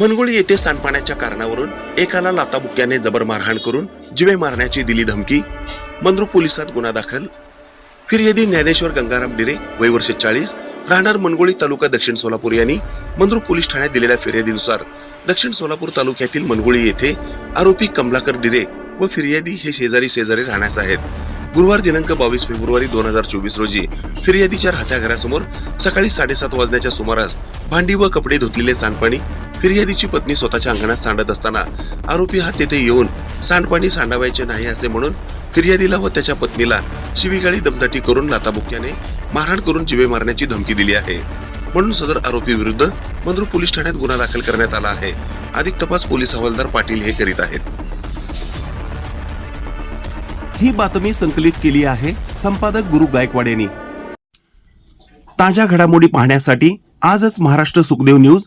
मनगोळी येथे सांडपाण्याच्या कारणावरून एकाला लाताबुक्याने जबर मारहाण करून जिवे मारण्याची दिली धमकी. मंद्रू पोलिसात गुन्हा दाखल. फिर्यादी ज्ञानेश्वर गंगाराम डिरे वय वर्ष चाळीस राहणार मनगोळी तालुका दक्षिण सोलापूर यांनी मंद्रू पोलीस ठाण्यात दिलेल्या फिर्यादीनुसार दक्षिण सोलापूर तालुक्यातील मनगोळी येथे आरोपी कमलाकर डिरे व फिर्यादी हे शेजारी शेजारी राहण्यास आहेत. गुरुवार दिनांक बावीस फेब्रुवारी दोन हजार चोवीस रोजी फिर्यादीच्या राहत्या घरासमोर सकाळी साडेसात वाजण्याच्या सुमारास भांडी व कपडे धुतलेले सांडपाणी फिर्यादीची पत्नी स्वतःच्या अंगणात सांडत असताना आरोपी हा तेथे येऊन सांडपाणी सांडावायचे नाही असे म्हणून फिर्यादीला व त्याच्या पत्नीला शिवीगाळी दमदाटी करून लाताबुक्याने मारहाण करून जिवे मारण्याची धमकी दिली आहे. म्हणून सदर आरोपी विरुद्ध मंद्रू पोलीस ठाण्यात गुन्हा दाखल करण्यात आला आहे. अधिक तपास पोलीस हवालदार पाटील हे करीत आहेत. ही बातमी संकलित केली आहे संपादक गुरु गायकवाड यांनी. ताज्या घडामोडी पाहण्यासाठी आजच महाराष्ट्र सुखदेव न्यूज